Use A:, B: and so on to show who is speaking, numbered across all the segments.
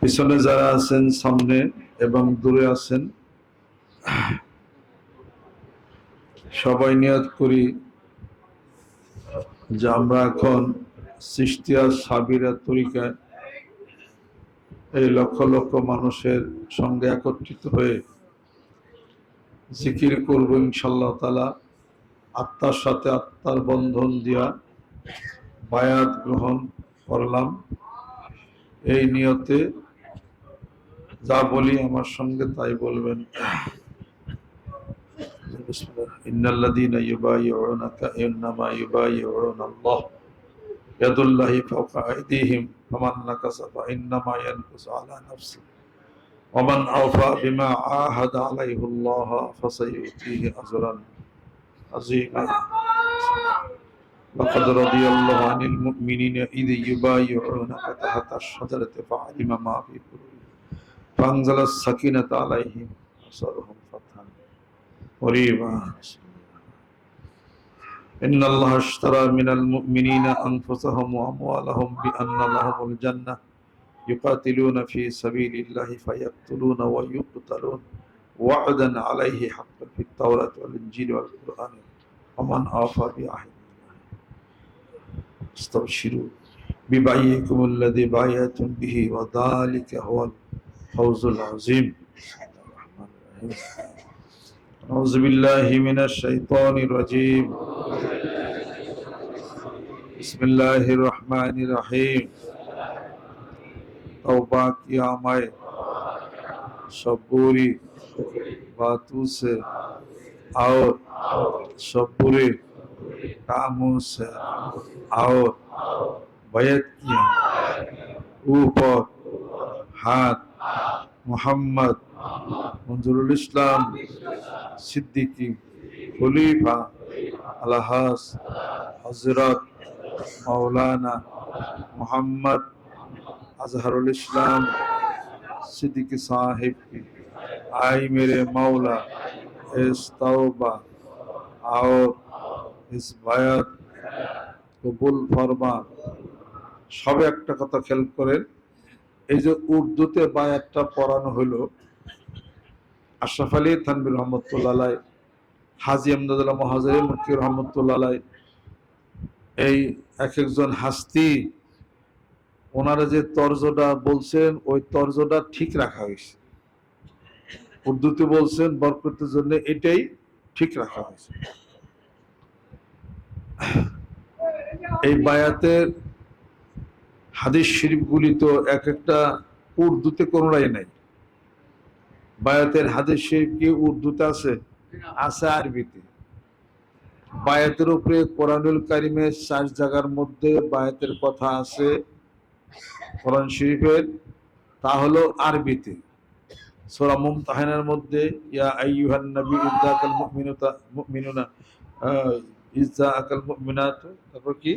A: পিছনে যারা আছেন, সামনে এবং দূরে আছেন, সবাই নিয়ত করি যে আমরা এখন সৃষ্টিয়া সাবিরা তরিকায় এই লক্ষ লক্ষ মানুষের সঙ্গে একত্রিত হয়ে জিকির করব ইনশাল্লাহ তালা আত্মার সাথে আত্মার বন্ধন দিয়া বায়াত গ্রহণ করলাম। এই নিয়তে যা বলি আমার সঙ্গে তাই বলবেন ইন্নাল্লাযীনা ইউবাইয়ুনাকা ইন্নামা ইউবাইয়ুনা আল্লাহ ইয়াদুল্লাহি ফাওকা আইদিহিম ফামান নাকাসা ফাইন্নামা ইয়ানকুসু আলা নাফসিহি ومن أوفى بما عاهد عليه الله فسيؤتيه أجرا عظيما لقد رضي الله عن المؤمنين إذ يبايعونك تحت الشجرة فعلم ما في قلوبهم فأنزل السكينة عليهم وأصابهم فتحا. قريبا. إن الله اشترى من المؤمنين أنفسهم وأموالهم بأن لهم الجنة. يقاتلون في سبيل الله فيقتلون ويقتلون. وعدا عليه حقا في التوراة والإنجيل والقرآن. ومن أوفى بعهد استبشروا ببيعكم الذي بايعتم به وذلك هو الفوز العظيم أعوذ بالله من الشيطان الرجيم بسم الله الرحمن الرحيم توبات يا مائے شبوری باتوں سے آؤ شبوری کاموں سے آؤ بیعت کیا اوپر ہاتھ ऊपर हाथ मोहम्मद मंजूरुल इस्लाम सिद्दीकी खलीफा अलहास हजरत मौलाना मोहम्मद अजहरुल इस्लाम सिद्दीकी साहिब की आई मेरे मौला इस तौबा और इस বায়াত কবুল ফরমা সবে একটা কথা খেয়াল করেন এই যে উর্দুতে বায়াতটা পড়ানো হলো, আশরাফ আলী থানবির রহমতুল্লাহ হাজি আমদাদুল্লাহ মহাজারি মুক্তি রহমতুল্লাহ এই এক একজন হাস্তি, ওনারা যে তর্জটা বলছেন, ওই তর্জটা ঠিক রাখা হয়েছে। উর্দুতে বলছেন, বরকতের জন্য এটাই ঠিক রাখা হয়েছে। এই বায়াতের হাদিস শরীফগুলি তো এক একটা উর্দুতে কোনোটাই নাই। বায়াতের হাদিস শরীফ কি উর্দুতে আছে? আছে আরবিতে। বায়াতের উপরে কোরআনুল কারিমের চার জায়গার মধ্যে বায়াতের কথা আছে কোরআন শরীফের, তা হলো আরবিতে। সূরা মুমতাহিনার মধ্যে, ইয়া আইয়ুহান নবী ইদ্দাকাল মুমিনুতা মুমিনুনা ইজ্জাআকাল মুমিনাত, তারপর কি?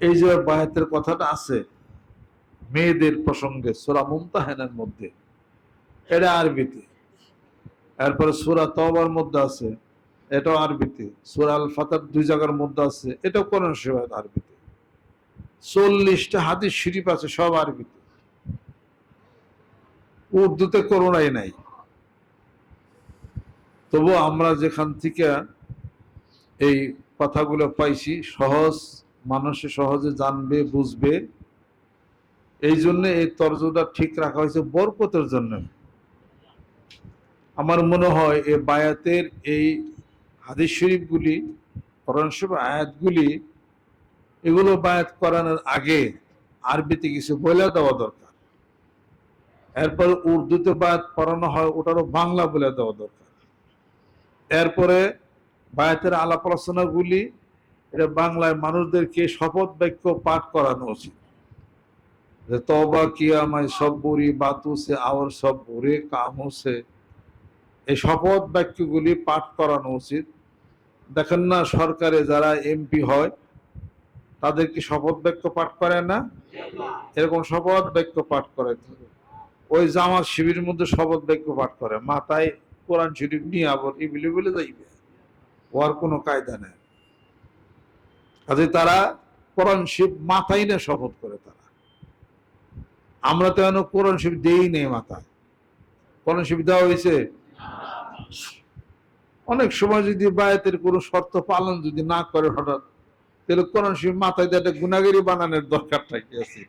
A: এই যে বায়াতের কথাটা আছে, মেয়েদের প্রসঙ্গে, সূরা মুমতাহিনার মধ্যে, এটা আরবিতে। এরপরে সূরা তওবার মধ্যে আছে, এটাও আরবিতে। সূরা আল ফাতার দুই জায়গার মধ্যে আছে, এটাও কোরআন শরীফ আরবিতে। চল্লিশটা হাদিস শরীফ আছে, সব আরবিতে। উর্দুতে করোনাই নাই। তবু আমরা যেখান থেকে এই কথাগুলো পাইছি। সহজ, মানুষে সহজে জানবে, বুঝবে। এই জন্য এই তর্জটা ঠিক রাখা হয়েছে বরকতের জন্য। আমার মনে হয় এই বায়াতের এই হাদিস শরীফগুলি, কোরআন আয়াতগুলি, এগুলো বায়াত করানোর আগে আরবিতে কিছু বলে দেওয়া দরকার। এরপর উর্দুতে বায়াত পড়ানো হয়, ওটারও বাংলা বলে দেওয়া দরকার। এরপরে বায়াতের আলাপ আলোচনাগুলি, এটা বাংলায় মানুষদেরকে শপথ বাক্য পাঠ করানো উচিত। যে তবা কিয়ামায় সব বুড়ি বাতু সে আওয়ার সব বুড়ে, কামুসে, এই শপথ বাক্যগুলি পাঠ করানো উচিত। দেখেন না, সরকারে যারা এমপি হয় তাদেরকে শপথ বাক্য পাঠ করে না? এরকম শপথ বাক্য পাঠ করে। ওই জামাত শিবিরের মধ্যে শপথ বাক্য পাঠ করে। মাথায় কোরআন শরীফ নিয়ে আবার ইবিলি বলে যাইবে। ওর কোনো কায়দা নেই। কাজে তারা কোরআন শিব মাথায় না শপথ করে তারা। আমরা তো এখনও কোরআন শিব দেই নেই মাথায়। কোরআন শিব দেওয়া হয়েছে? অনেক সময় যদি বায়াতের কোনো শর্ত পালন যদি না করে হঠাৎ, তাহলে কোরআন শিব মাথায় দিয়ে একটা গুণাগারি বানানোর দরকারটা কি আছে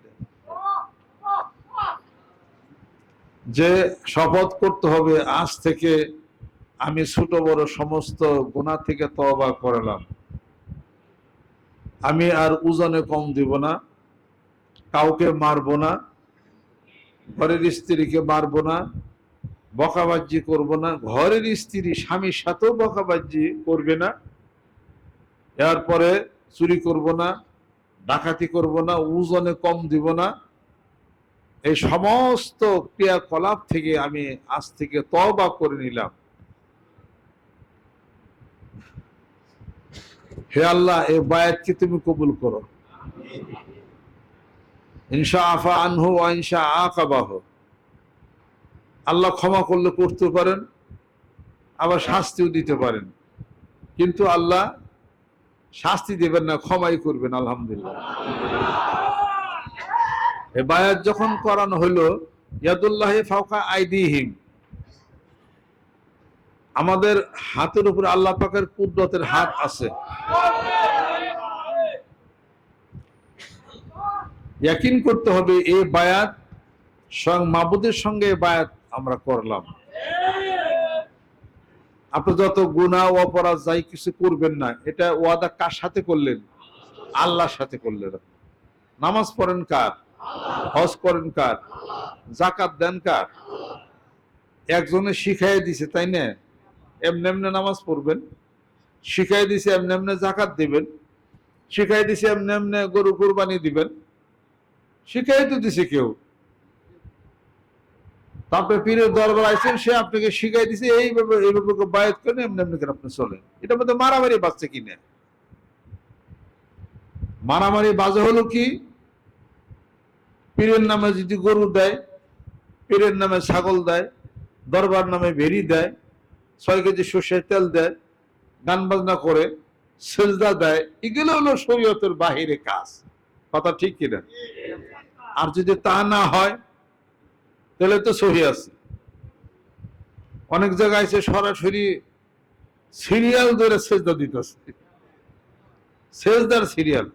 A: যে শপথ করতে হবে আজ থেকে আমি ছোট বড় সমস্ত গুণা থেকে তবা করলাম। আমি আর ওজনে কম দিব না, কাউকে মারবো না, ঘরের স্ত্রীকে মারবো না, বকাবাজি করব না, ঘরের স্ত্রী স্বামীর সাথেও বকাবাজি করবে না, এরপরে চুরি করব না, ডাকাতি করব না, ওজনে কম দিব না, এই সমস্ত ক্রিয়াকলাপ থেকে আমি আজ থেকে তবা করে নিলাম। হে আল্লাহ, এই বায়াতকে তুমি কবুল করো। ইনশা আফা আনহু ইনশা আকাবাহ আল্লাহ ক্ষমা করলে করতে পারেন, আবার শাস্তিও দিতে পারেন। কিন্তু আল্লাহ শাস্তি দেবেন না, ক্ষমাই করবেন, আলহামদুলিল্লাহ। এ বায়াত যখন করানো হলো ইয়াদুল্লাহ ফাওকা আইদিহিম। আমাদের হাতের উপরে আল্লাহ পাকের কুদরতের হাত আছে। ইয়াকিন করতে হবে এই বায়াত, স্বয়ং মাবুদের সঙ্গে বায়াত আমরা করলাম। আপনি যত গুণা অপরাধ যাই কিছু করবেন না, এটা ওয়াদা কার সাথে করলেন? আল্লাহর সাথে করলেন নামাজ পড়েন কার? হজ করেন কার? জাকাত দেন কার? একজনে শিখাই দিছে, তাই না? এমনি এমনি নামাজ পড়বেন, শিখাই দিছে এমনি এমনি জাকাত দিবেন, শিখাই দিছে এমনি এমনি গরু কুরবানি দিবেন, শিখাই তো দিছে কেউ। তারপরে পীরের দরবার আইছেন সে আপনাকে শিখাই দিছে, এইভাবে এইভাবে বায়াত করেন এমনি এমনি করে আপনি চলেন। এটার মধ্যে মারামারি বাজছে কি না? মারামারি বাজে হলো কি? পীরের নামে যদি গরু দেয়, পীরের নামে ছাগল দেয়, দরবার নামে ভেরি দেয় ছয় কেজি সর্ষের তেল দেয়, গান বাজনা করে, সেজদা দেয়, এগুলো হলো শরীয়তের বাহিরে কাজ। কথা ঠিক কিনা? আর যদি তা না হয়, তাহলে তো সহি আছে। অনেক জায়গায় সে সরাসরি সিরিয়াল ধরে সেজদা দিতেছে। সেজদার সিরিয়াল।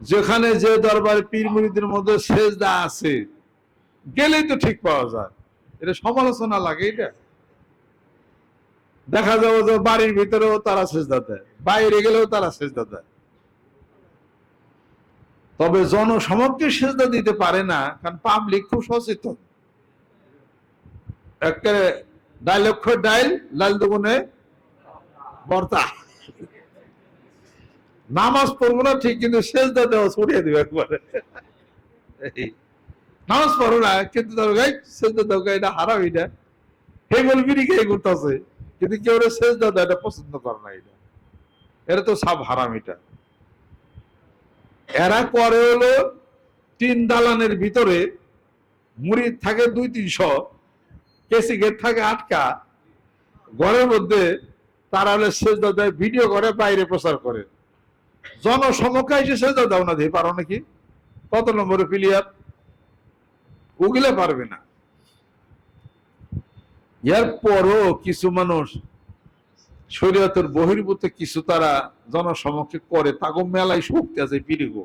A: যেখানে যে দরবার পীর মধ্যে সেজদা আছে, গেলেই তো ঠিক পাওয়া যায়। এটা সমালোচনা লাগে, এটা। দেখা যাবে যে বাড়ির ভিতরেও তারা সেজদা দেয়, বাইরে গেলেও তারা সেজদা দেয়। তবে জনসমক্ষে সেজদা দিতে পারে না, কারণ পাবলিক খুব সচেতন। একেবারে ডাইল ডাইল, লাল দুগুনে বর্তা। নামাজ পড়ব না ঠিক, কিন্তু সেজদা দেওয়া ছড়িয়ে দিবে একবারে। নামাজ পড়ো না, কিন্তু তার গাই সেজদা দাও এটা হারাম এটা। হে বলবি কে করতেছে কিন্তু কেউ সেজদা দেয় এটা পছন্দ করে না এটা। এটা তো সব হারাম এটা এরা করে হলো তিন দালানের ভিতরে মুড়ি থাকে দুই তিনশো, কেসি গেট থাকে আটকা। ঘরের মধ্যে তারা হলে সেজদা দেয়, ভিডিও করে, বাইরে প্রচার করে। জনসমক্ষে এসে সেজদা দাও না দিয়ে, পারো নাকি? কত নম্বরে প্লেয়ার ওগুলো পারবে না। এর পরও কিছু মানুষ শরীয়তের বহির্ভূত কিছু তারা জনসমক্ষে করে। তাগো মেলায় শক্তি আছে পিড়িগো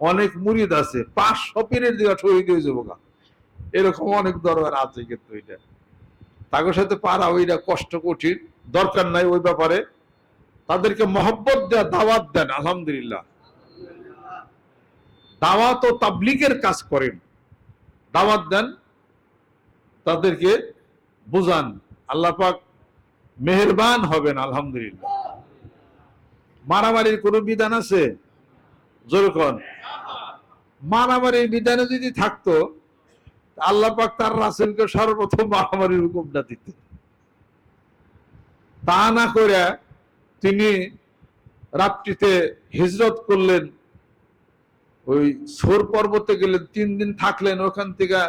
A: অনেক মুরিদ আছে, পাঁচশো পীরের দিকে শহীদ হয়ে যাব গা। এরকম অনেক দরবার আছে কিন্তু এটা। তাগোর সাথে পারা ওইটা কষ্ট, কঠিন, দরকার নাই ওই ব্যাপারে। তাদেরকে মহব্বত দেয়া, দাওয়াত দেন, আলহামদুলিল্লাহ। দাওয়াত ও তাবলিগের কাজ করেন। দাওয়াত দেন তাদেরকে বুঝান, আল্লাহ পাক মেহেরবান হবেন, আলহামদুলিল্লাহ। মারামারির কোনো বিধান আছে? যেরকম মারামারির বিধানে যদি থাকতো, আল্লাহ পাক তার রাসেলকে সর্বপ্রথম মারামারির হুকুমটা দিত তা না করে তিনি রাত্রিতে হিজরত করলেন, ওই সোর পর্বতে গেলেন, তিন দিন থাকলেন, ওখান থেকে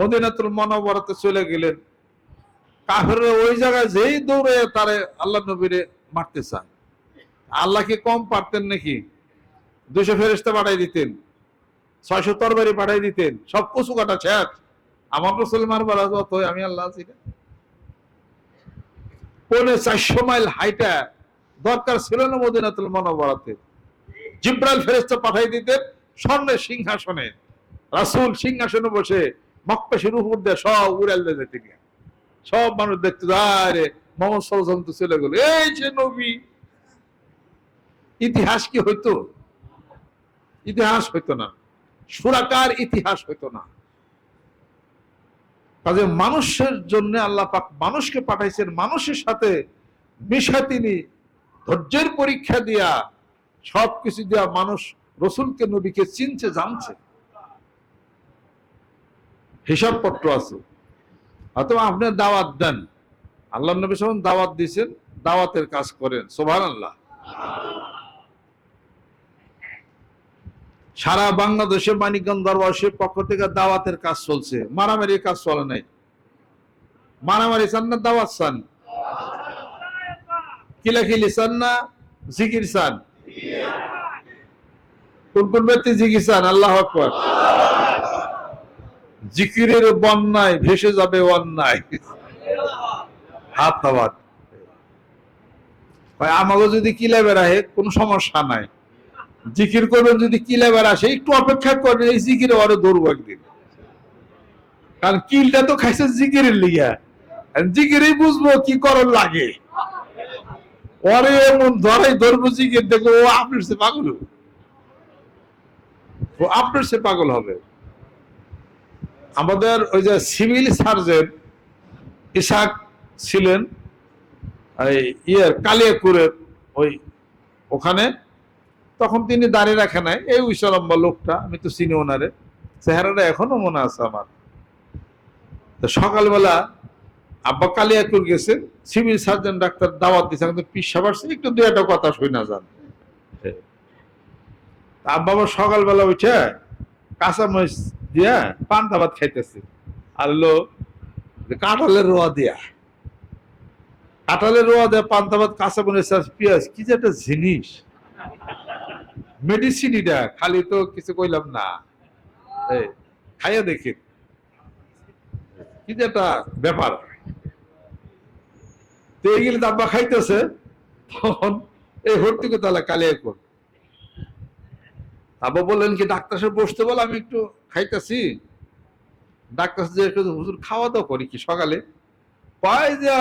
A: মদিনাতুল মনোবরাতে চলে গেলেন। কাফেররা ওই জায়গায় যেই দৌড়ে তারে আল্লাহ নবীরে মারতে আল্লাহকে কম পারতেন নাকি? দুশো পাঠাই দিতেন, ছয়শো তরবারি পাঠাই দিতেন, সব কাটা আমার যত আমি আল্লাহ আছি। পৌনে চারশো মাইল হাইটা দরকার ছিল না মদিনাতুল মনোবরাতে। জিব্রাইল ফেরেস্তা পাঠাই দিতেন স্বর্ণের সিংহাসনে। রাসূল সিংহাসনে বসে মক্কাশির উপর দিয়ে, সব উড়াল যেতে সব মানুষ দেখতে আরে, মোহাম্মদ সাল্লাল্লাহু তো চলে গেল। এই যে নবী, ইতিহাস কি হইতো? ইতিহাস হইতো না। সুরাকার ইতিহাস হইতো না। কাজে মানুষের জন্য আল্লাহ পাক মানুষকে পাঠাইছেন, মানুষের সাথে মিশা তিনি ধৈর্যের পরীক্ষা দিয়া সবকিছু দিয়া মানুষ রসুলকে, নবীকে চিনছে, জানছে। হিসাবপত্র আছে। অথবা আপনি দাওয়াত দেন। আল্লাহ নবী সালাম দাওয়াত দিয়েছেন, দাওয়াতের কাজ করেন। সোভান আল্লাহ সারা বাংলাদেশে মানিকগঞ্জ দরবাসের পক্ষ থেকে দাওয়াতের কাজ চলছে। মারামারির কাজ চলে নাই। মারামারি চান না, দাওয়াত চান? কিলাকিলি চান না, জিকির চান? কোন কোন ব্যক্তি জিকির চান? আল্লাহ আকবর। জিকিরের বন্যায় ভেসে যাবে অন্যায়। হাত নাবাদ আমাকে যদি কিলে বেড়ায় কোনো সমস্যা নাই। জিকির করবেন যদি কিলে বেড়াসে একটু অপেক্ষা করবেন, এই জিকিরে আরও ধরবো একদিন। কারণ কিলটা তো খাইছে জিকিরের লিগা। জিকিরেই বুঝব কি করার লাগে। পরে এমন ধরাই ধরবো জিকির, দেখব, ও আপনার সে পাগল। ও আপনার সে পাগল হবে। আমাদের ওই যে সিভিল সার্জন ইসাক ছিলেন এই ইয়ের কালিয়াকুরের ওই ওখানে। তখন তিনি দাঁড়িয়ে রাখে নাই। এই উইসলম্বা লোকটা আমি তো চিনি ওনারে। চেহারাটা এখনও মনে আছে আমার। তো সকালবেলা আব্বা কালিয়াকুর গেছে সিভিল সার্জন ডাক্তার দাওয়াত দিচ্ছে কিন্তু পিসা পারছে একটু দু একটা কথা শুই না যান তা আব্বা আবার সকালবেলা উঠে কাঁচা মরিচ দিয়া পান্তা ভাত খাইতেছে। আর লো কাঁঠালের রোয়া দিয়া। কাঁঠালের রোয়া দেয়া পান্তা ভাত, কাঁচা আর পেঁয়াজ, কি যে একটা জিনিস। মেডিসিন এটা, খালি তো কিছু কইলাম না। খাইয়া দেখি। কি যে একটা ব্যাপার। তো এইগুলি দাব্বা খাইতেছে, তখন এই ভর্তি তাহলে কালিয়া কর আব্বা বললেন কি, ডাক্তার সাহেব বসতে বল, আমি একটু খাইতেছি। ডাক্তার জিজ্ঞেস হুজুর খাওয়া দাওয়া করি কি সকালে? পাই যে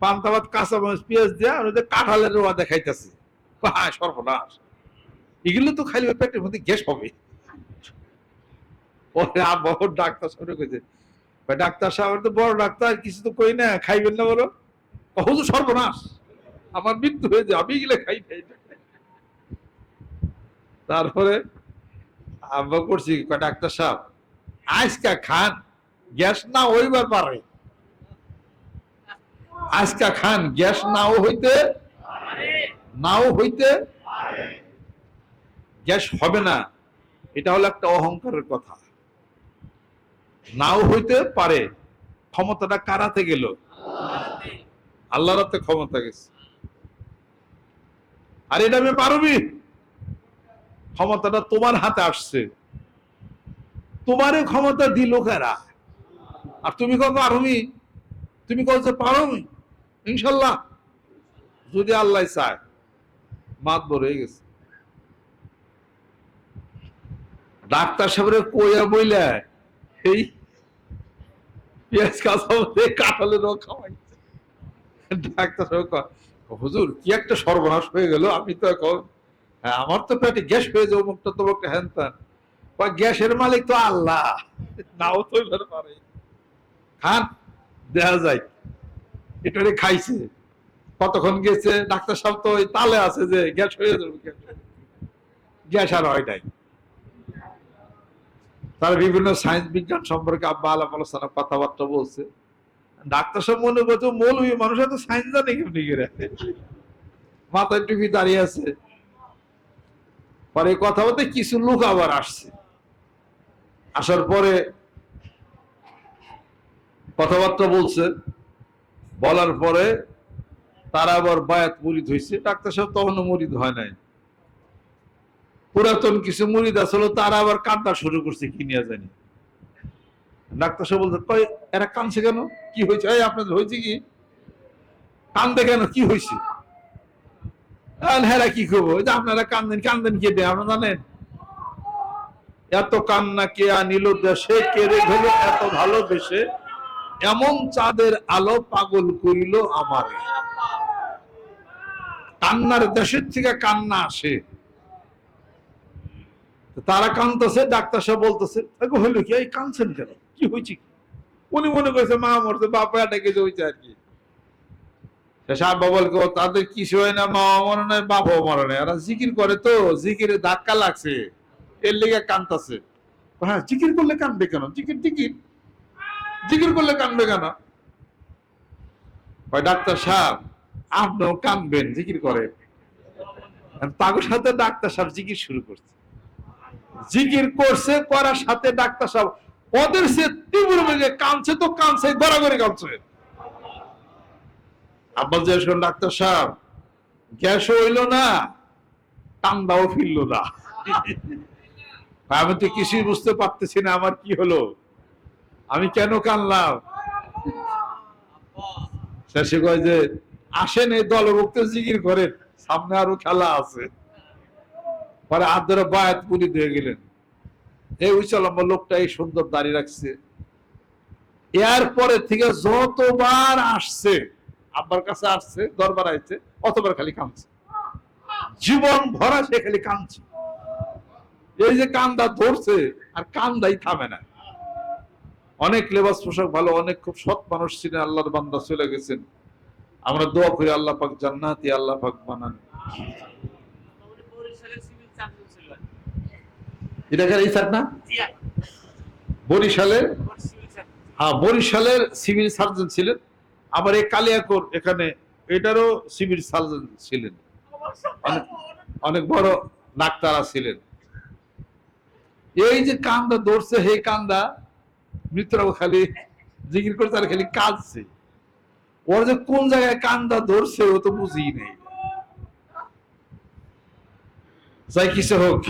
A: পান্তা ভাত কাঁচা মাছ পেঁয়াজ দেয়া আর যে কাঁঠালের রোয়া দেখাইতেছি পায় সর্বনাশ। এগুলো তো খাইলে পেটের মধ্যে গ্যাস হবে। ওর ডাক্তার সাহেব কইছে "ভাই, ডাক্তার সাহেব তো বড় ডাক্তার কিছু তো কই না খাইবেন না বলো। হুজুর সর্বনাশ। আমার মৃত্যু হয়ে যায় আমি এগুলো খাই খাই তারপরে আব্বা করছি ডাক্তার সাহেব, আজকা খান, গ্যাস না হইবার পারে। আজকা খান, গ্যাস নাও হইতে নাও হইতে, গ্যাস হবে না। এটা হলো একটা অহংকারের কথা। নাও হইতে পারে, ক্ষমতাটা কারাতে গেল আল্লাহর ক্ষমতা গেছে। আর এটা আমি পারবি? ক্ষমতাটা তোমার হাতে আসছে। তোমারে ক্ষমতা দিল কারা? আর তুমি কত পারমি তুমি কত পারমি ইনশাল্লাহ। যদি আল্লাহ চায় মাত বড় হয়ে গেছে। ডাক্তার সাহেবের কইয়া বইলে এই পেঁয়াজ কাঁচা মধ্যে কাঁঠালের ডাক্তার সাহেব হুজুর, কি একটা সর্বনাশ হয়ে গেল, আমি তো এখন হ্যাঁ, আমার তো পেটে গ্যাস হয়ে যাব মুখটা তো মুখটা হ্যান গ্যাসের মালিক তো আল্লাহ। নাও তো পারে। খান দেখা যায় এটা খাইছে। কতক্ষণ গেছে? ডাক্তার সাহেব তো ওই তালে আছে যে গ্যাস হয়ে যাবে গ্যাস। গ্যাস আর হয় নাই। তারা বিভিন্ন সায়েন্স বিজ্ঞান সম্পর্কে আব্বা আলাপ আলোচনা কথাবার্তা বলছে। ডাক্তার সাহেব মনে করছে মৌলবী মানুষ এত সায়েন্স জানে কেমনি করে? মাথায় টুপি দাঁড়িয়ে আছে। পরে কথা বলতে কিছু লোক আবার আসছে। আসার পরে কথাবার্তা বলছে। বলার পরে তারা আবার বায়াত মুরিদ হয়েছে ডাক্তার সাহেব তখনও মুরিদ হয় নাই। পুরাতন কিছু মুরিদ আসলে তারা আবার কান্দা শুরু করছে, কি নিয়ে জানি। ডাক্তার সাহেব বলতে এরা কানছে কেন? কি হয়েছে? আপনাদের হয়েছে কি? কান্দে কেন? কি হয়েছে? কি করব? আপনারা কান্দেন কান্দেন কে আপনারা জানেন? এত কান্না কে আনিল দেশে, কে রেখেল এত ভালোবেসে? এমন চাঁদের আলো পাগল করিল আমার। কান্নার দেশের থেকে কান্না আসে। তারা কান্দতেছে ডাক্তার সাহেব বলতেছে "এগো হইল কি? কানছেন কেন? কি হয়েছে উনি মনে করছে, মা মরছে বাবা এটাকে হয়েছে আর কি। সাহেব তাদের হয় না, মা জিকির করে তো, জিকিরে ধাক্কা লাগছে। এর হ্যাঁ জিকির করলে কেন? জিকির জিকির করলে কেন? ডাক্তার সাহেব, আপনিও কানবেন, জিকির করে তাগর সাথে ডাক্তার সাহেব জিকির শুরু করছে। জিকির করছে, করার সাথে ডাক্তার সাহেব, ওদের সে তীব্র কানছে তো কানছে গড়াগড়ি কানছে আব্বাস ডাক্তার সাহেব, গ্যাস হইল না ফিরল না। আমি তো কিছুই বুঝতে পারতেছি না, আমার কি হলো? আমি কেন কানলাম? শেষে কয় যে, আসেন এই দলভুক্ত জিকির করেন, সামনে আরও খেলা আছে। পরে ধরে বায়াত পুলি দিয়ে গেলেন। এই উচ্চলম্ব লোকটা এই সুন্দর দাঁড়িয়ে রাখছে। এরপরে থেকে যতবার আসছে আব্বার কাছে আসছে দরবার আইছে অতবার খালি কাঁদছে। জীবন ভরা সে খালি কাঁদছে। এই যে কান্দা ধরছে আর কান্দাই থামে না। অনেক লেবাস পোশাক ভালো অনেক খুব সৎ মানুষ ছিলেন আল্লাহর বান্দা চলে গেছেন। আমরা দোয়া করি আল্লাহ পাক জান্নাতি আল্লাহ পাক বানান। এটা না? বরিশালের হ্যাঁ বরিশালের সিভিল সার্জন ছিলেন। আবার এই কালিয়াকোর এখানে, এটারও সিভিল সার্জন ছিলেন। অনেক বড় ডাক্তার ছিলেন। এই যে কান্দা ধরছে, হে কান্দা মৃত্যুরাও খালি জিকির করছে আর খালি কাঁদছে। ওর যে কোন জায়গায় কান্দা ধরছে, ও তো বুঝি নেই। যাই কিছু হোক,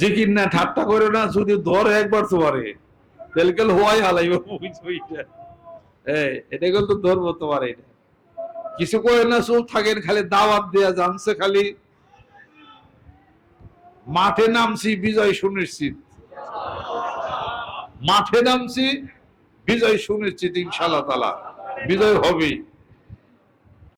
A: জিকির না, ঠাট্টা করে না, যদি ধরে একবার তো পারে তাহলে হওয়াই হালাই বুঝছ এটা এটা কিন্তু তো ধরবো তোমার এটা। কিছু করে না চুল থাকেন, খালি দাওয়াত দেয়া জানছে খালি মাঠে নামছি, বিজয় সুনিশ্চিত। মাঠে নামছি, বিজয় সুনিশ্চিত ইনশাল্লাহ তালা বিজয় হবেই।